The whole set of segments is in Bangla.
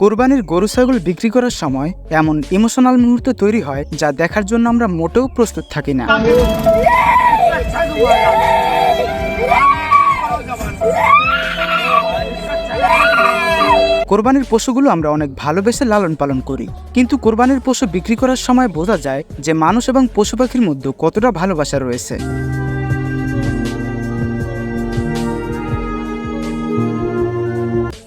কোরবানির গরু ছাগল বিক্রি করার সময় এমন ইমোশনাল মুহূর্ত তৈরি হয় যা দেখার জন্য আমরা মোটেও প্রস্তুত থাকি না। কোরবানির পশুগুলো আমরা অনেক ভালোবেসে লালন পালন করি। কিন্তু কোরবানির পশু বিক্রি করার সময় বোঝা যায় যে মানুষ এবং পশু পাখির মধ্যে কতটা ভালোবাসা রয়েছে।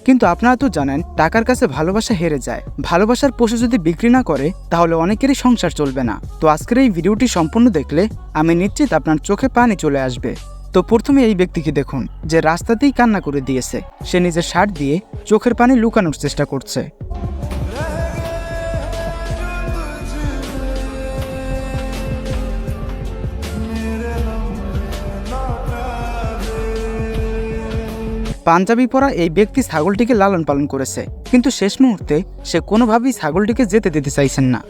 কিন্তু আপনারা তো জানেন, টাকার কাছে ভালোবাসা হেরে যায়। ভালোবাসার পশু যদি বিক্রি না করে, তাহলে অনেকেরই সংসার চলবে না। তো আজকের এই ভিডিওটি সম্পূর্ণ দেখলে আমি নিশ্চিত আপনার চোখে পানি চলে আসবে। তো প্রথমে এই ব্যক্তিকে দেখুন, যে রাস্তাতেই কান্না করে দিয়েছে। সে নিজের শার্ট দিয়ে চোখের পানি লুকানোর চেষ্টা করছে। পাঞ্জাবি পরা এই ব্যক্তি ছাগলটিকে লালন পালন করেছে। কিন্তু শেষ মুহূর্তে সে কোনোভাবেই ছাগলটিকে যেতে দিতে চাইছেন না।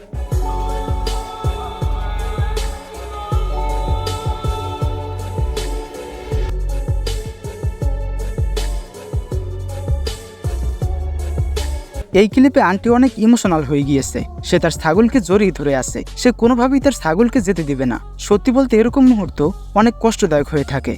এই ক্লিপে আন্টি অনেক ইমোশনাল হয়ে গিয়েছে। সে তার ছাগলকে জড়িয়ে ধরে আছে। সে কোনোভাবেই তার ছাগলকে যেতে দিবে না। সত্যি বলতে এরকম মুহূর্ত অনেক কষ্টদায়ক হয়ে থাকে।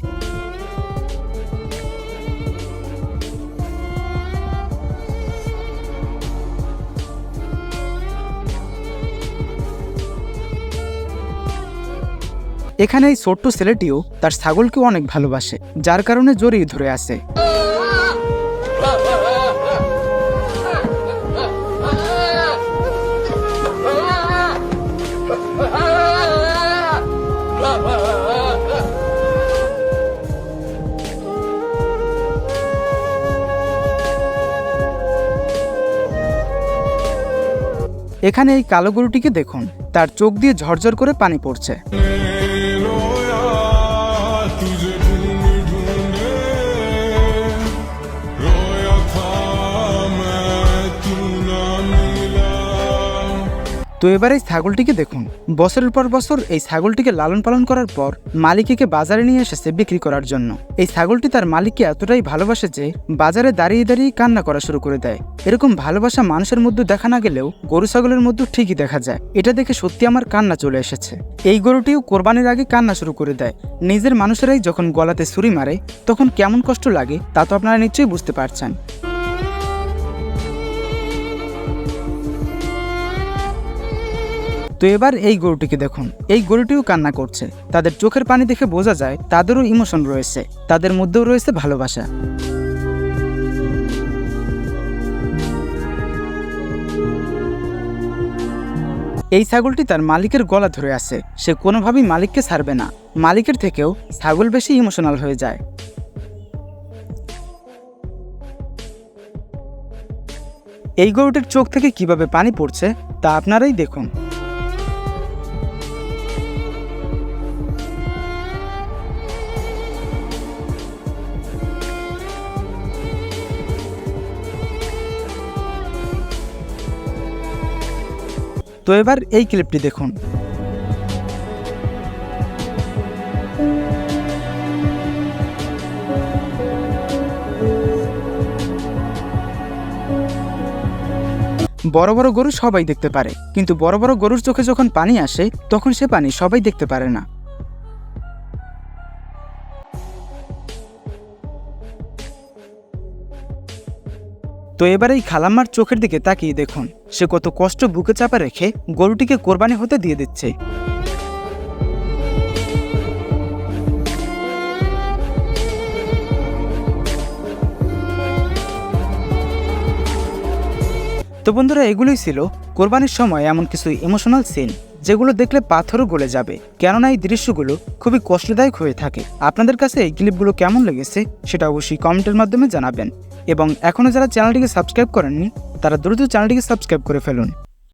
এখানে এই ছোট্ট ছেলেটিও তার ছাগলকে অনেক ভালোবাসে, যার কারণে জড়িয়ে ধরে আছে। এখানে এই কালো গরুটিকে দেখুন, তার চোখ দিয়ে ঝরঝর করে পানি পড়ছে। তো এবার এই ছাগলটিকে দেখুন। বছরের পর বছর এই ছাগলটিকে লালন পালন করার পর মালিককে বাজারে নিয়ে এসেছে বিক্রি করার জন্য। এই ছাগলটি তার মালিককে এতটাই ভালোবাসে যে বাজারে দাঁড়িয়ে দাঁড়িয়ে কান্না করা শুরু করে দেয়। এরকম ভালোবাসা মানুষের মধ্যে দেখা না গেলেও গরু ছাগলের মধ্যে ঠিকই দেখা যায়। এটা দেখে সত্যি আমার কান্না চলে এসেছে। এই গরুটিও কোরবানির আগে কান্না শুরু করে দেয়। নিজের মানুষেরাই যখন গলাতে ছুরি মারে, তখন কেমন কষ্ট লাগে তা তো আপনারা নিশ্চয়ই বুঝতে পারছেন। তো এবার এই গরুটিকে দেখুন। এই গরুটিও কান্না করছে। তাদের চোখের পানি দেখে বোঝা যায় তাদেরও ইমোশন রয়েছে। তাদের মধ্যেও রয়েছে ভালোবাসা। এই ছাগলটি তার মালিকের গলা ধরে আছে। সে কোনোভাবেই মালিককে ছাড়বে না। মালিকের থেকেও ছাগল বেশি ইমোশনাল হয়ে যায়। এই গরুটির চোখ থেকে কীভাবে পানি পড়ছে তা আপনারাই দেখুন। তো এবার এই ক্লিপটি দেখুন। বড় বড় গরু সবাই দেখতে পারে, কিন্তু বড় বড় গরুর চোখে যখন পানি আসে, তখন সে পানি সবাই দেখতে পারে না। তো এবার এই খালাম্মার চোখের দিকে তাকিয়ে দেখুন। সে কত কষ্ট বুকে চাপা রেখে গরুটিকে কোরবানি হতে দিয়ে দিচ্ছে। তো বন্ধুরা, এগুলোই ছিল কোরবানির সময় এমন কিছু ইমোশনাল সিন যেগুলো দেখলে পাথরও গলে যাবে। কেননা এই দৃশ্যগুলো খুবই কষ্টদায়ক হয়ে থাকে। আপনাদের কাছে এই ক্লিপগুলো কেমন লেগেছে সেটা অবশ্যই কমেন্টের মাধ্যমে জানাবেন। এবং এখনও যারা চ্যানেলটিকে সাবস্ক্রাইব করেননি, তারা দ্রুত চ্যানেলটিকে সাবস্ক্রাইব করে ফেলুন।